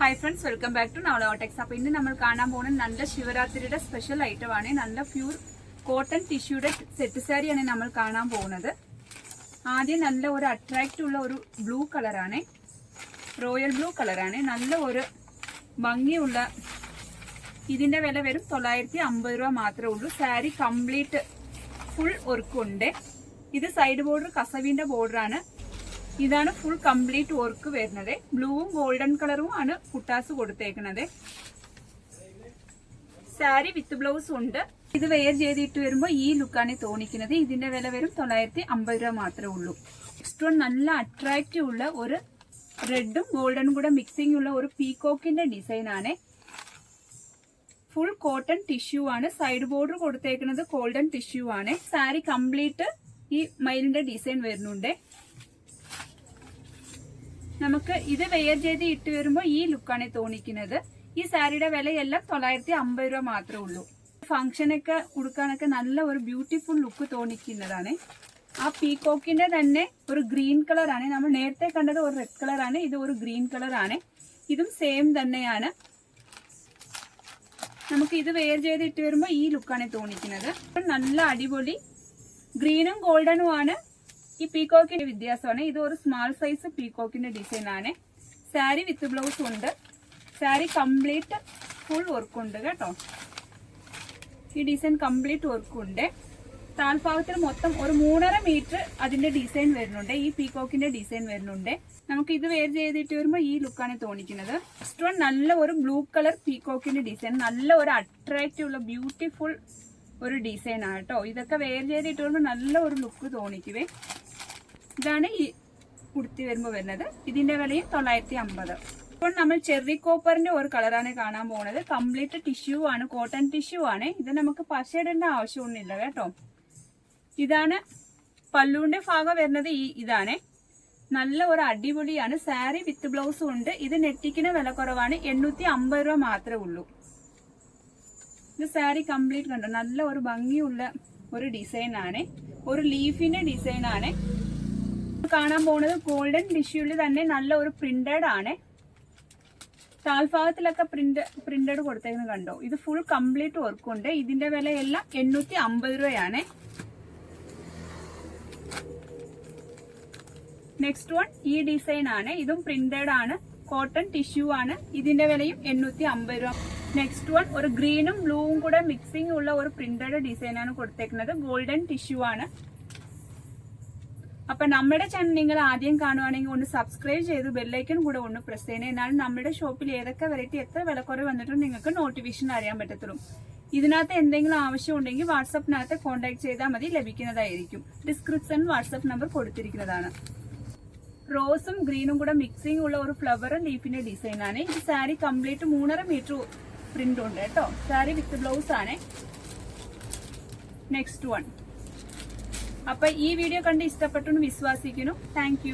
Hi friends welcome back to നവലോടെക്സ് അപ്പൊ ഇന്ന് നമ്മൾ കാണാൻ പോകുന്ന നല്ല ശിവരാത്രിയുടെ സ്പെഷ്യൽ ഐറ്റം ആണ്. നല്ല പ്യൂർ കോട്ടൺ ടിഷ്യൂടെ സെറ്റ് സാരിയാണ് നമ്മൾ കാണാൻ പോകുന്നത്. ആദ്യം നല്ല ഒരു അട്രാക്റ്റ് ഉള്ള ഒരു ബ്ലൂ കളറാണ് റോയൽ ബ്ലൂ കളറാണ് നല്ല ഒരു ഭംഗിയുള്ള ഇതിന്റെ വില വരും തൊള്ളായിരത്തി അമ്പത് രൂപ മാത്രമേ ഉള്ളൂ. സാരി കംപ്ലീറ്റ് ഫുൾ ഒർക്കുണ്ട് ഇത് സൈഡ് ബോർഡർ കസവിന്റെ ബോർഡറാണ് ഇതാണ് ഫുൾ കംപ്ലീറ്റ് വർക്ക് വരുന്നത്. ബ്ലൂവും ഗോൾഡൻ കളറും ആണ് കുട്ടാസ് കൊടുത്തേക്കുന്നത് സാരി വിത്ത് ബ്ലൗസ് ഉണ്ട്. ഇത് വെയർ ചെയ്തിട്ട് വരുമ്പോൾ ഈ ലുക്കാണ് തോന്നിക്കുന്നത് ഇതിന്റെ വില വരും തൊള്ളായിരത്തി അമ്പത് രൂപ മാത്രമേ ഉള്ളൂ. നെക്സ്റ്റ് വൺ നല്ല അട്രാക്റ്റീവ് ഉള്ള ഒരു റെഡും ഗോൾഡനും കൂടെ മിക്സിംഗ് ഉള്ള ഒരു പീകോക്കിന്റെ ഡിസൈൻ ആണ്. ഫുൾ കോട്ടൺ ടിഷ്യൂ ആണ്. സൈഡ് ബോർഡർ കൊടുത്തേക്കുന്നത് ഗോൾഡൻ ടിഷ്യൂ ആണ്. സാരി കംപ്ലീറ്റ് ഈ മയിലിന്റെ ഡിസൈൻ വരുന്നുണ്ട്. നമുക്ക് ഇത് വെയർ ചെയ്ത് ഇട്ട് വരുമ്പോൾ ഈ ലുക്കാണ് തോന്നിക്കുന്നത്. ഈ സാരിയുടെ വിലയെല്ലാം തൊള്ളായിരത്തി അമ്പത് രൂപ മാത്രമേ ഉള്ളൂ. ഫംഗ്ഷനൊക്കെ കൊടുക്കാനൊക്കെ നല്ല ഒരു ബ്യൂട്ടിഫുൾ ലുക്ക് തോന്നിക്കുന്നതാണ്. ആ പീകോക്കിന്റെ തന്നെ ഒരു ഗ്രീൻ കളറാണ് നമ്മൾ നേരത്തെ കണ്ടത് ഒരു റെഡ് കളറാണ് ഇത് ഒരു ഗ്രീൻ കളറാണ് ഇതും സെയിം തന്നെയാണ്. നമുക്ക് ഇത് വെയർ ചെയ്ത് ഇട്ട് വരുമ്പോൾ ഈ ലുക്കാണ് തോന്നിക്കുന്നത്. നല്ല അടിപൊളി. ഗ്രീനും ഗോൾഡനും ആണ്. ഈ പീകോക്കിന്റെ വ്യത്യാസമാണ്. ഇത് ഒരു സ്മാൾ സൈസ് പീകോക്കിന്റെ ഡിസൈൻ ആണ്. സാരി വിത്ത് ബ്ലൗസ് ഉണ്ട്. സാരി കംപ്ലീറ്റ് ഫുൾ വർക്ക് ഉണ്ട് കേട്ടോ. ഈ ഡിസൈൻ കംപ്ലീറ്റ് വർക്ക് ഉണ്ട്. താൽഭാഗത്തിൽ മൊത്തം ഒരു മൂന്നര മീറ്റർ അതിന്റെ ഡിസൈൻ വരുന്നുണ്ട്. ഈ പീകോക്കിന്റെ ഡിസൈൻ വരുന്നുണ്ട്. നമുക്ക് ഇത് വേർ ചെയ്തിട്ട് വരുമ്പോൾ ഈ ലുക്കാണ് തോന്നിക്കുന്നത്. നെക്സ്റ്റ് വൺ നല്ല ഒരു ബ്ലൂ കളർ പീകോക്കിന്റെ ഡിസൈൻ നല്ല ഒരു അട്രാക്റ്റീവ് ഉള്ള ബ്യൂട്ടിഫുൾ ഒരു ഡിസൈൻ ആണ് കേട്ടോ. ഇതൊക്കെ വേർ ചെയ്തിട്ട് വരുമ്പോൾ നല്ല ഒരു ലുക്ക് തോന്നിക്കുവേ. ഇതാണ് ഈ കുടുത്തി വരുമ്പോൾ വരുന്നത്. ഇതിന്റെ വിലയും തൊള്ളായിരത്തി അമ്പത് ഇപ്പോൾ നമ്മൾ ചെറി കോപ്പറിന്റെ ഒരു കളറാണ് കാണാൻ പോകുന്നത് കംപ്ലീറ്റ് ടിഷ്യൂ ആണ് കോട്ടൺ ടിഷ്യൂ ആണ്. ഇത് നമുക്ക് പശയിടേണ്ട ആവശ്യമൊന്നുമില്ല കേട്ടോ. ഇതാണ് പല്ലുവിന്റെ ഭാഗം വരുന്നത് ഈ ഇതാണ്. നല്ല ഒരു അടിപൊളിയാണ്. സാരി വിത്ത് ബ്ലൗസും ഉണ്ട്. ഇത് നെറ്റിക്കിന് വില കുറവാണ്. എണ്ണൂറ്റി അമ്പത് രൂപ മാത്രമേ ഉള്ളൂ. ഇത് സാരി കംപ്ലീറ്റ് കണ്ടോ? നല്ല ഒരു ഭംഗിയുള്ള ഒരു ഡിസൈൻ ആണ് ഒരു ലീഫിന്റെ ഡിസൈൻ ആണ് കാണാൻ പോകുന്നത് ഗോൾഡൻ ടിഷ്യൂൽ തന്നെ നല്ല ഒരു പ്രിന്റഡ് ആണ്. താൽഭാഗത്തിലൊക്കെ പ്രിന്റ് പ്രിന്റഡ് കൊടുത്തേക്കുന്നത് കണ്ടോ? ഇത് ഫുൾ കംപ്ലീറ്റ് വർക്ക് ഉണ്ട് ഇതിന്റെ വിലയെല്ലാം എണ്ണൂറ്റി അമ്പത് രൂപയാണ്. നെക്സ്റ്റ് വൺ ഈ ഡിസൈൻ ആണ്. ഇതും പ്രിന്റഡ് ആണ്. കോട്ടൺ ടിഷ്യൂ ആണ്. ഇതിന്റെ വിലയും എണ്ണൂറ്റി അമ്പത് രൂപ. നെക്സ്റ്റ് വൺ ഒരു ഗ്രീനും ബ്ലൂവും കൂടെ മിക്സിംഗ് ഉള്ള ഒരു പ്രിന്റഡ് ഡിസൈൻ ആണ് കൊടുത്തേക്കുന്നത്. ഗോൾഡൻ ടിഷ്യൂ ആണ്. അപ്പൊ നമ്മുടെ ചാനൽ നിങ്ങൾ ആദ്യം കാണുവാണെങ്കിൽ ഒന്ന് സബ്സ്ക്രൈബ് ചെയ്ത് ബെല്ലൈക്കൺ കൂടെ ഒന്ന് പ്രസ് ചെയ്യണേ. എന്നാലും നമ്മുടെ ഷോപ്പിൽ ഏതൊക്കെ വെറൈറ്റി എത്ര വിലക്കുറവ് വന്നിട്ടും നിങ്ങൾക്ക് നോട്ടിഫിക്കേഷൻ അറിയാൻ പറ്റത്തുള്ളൂ. ഇതിനകത്ത് എന്തെങ്കിലും ആവശ്യം ഉണ്ടെങ്കിൽ വാട്സപ്പിനകത്ത് കോൺടാക്ട് ചെയ്താൽ മതി ലഭിക്കുന്നതായിരിക്കും. ഡിസ്ക്രിപ്ഷൻ വാട്സപ്പ് നമ്പർ കൊടുത്തിരിക്കുന്നതാണ്. റോസും ഗ്രീനും കൂടെ മിക്സിംഗ് ഉള്ള ഒരു ഫ്ലവറും ലീഫിന്റെ ഡിസൈൻ ആണ്. ഈ സാരി കംപ്ലീറ്റ് മൂന്നര മീറ്റർ പ്രിന്റ് ഉണ്ട് കേട്ടോ. സാരി വിത്ത് ബ്ലൗസ് ആണ്. നെക്സ്റ്റ് വൺ അപ്പൊ ഈ വീഡിയോ കണ്ട് ഇഷ്ടപ്പെട്ടു വിശ്വസിക്കുന്നു. താങ്ക്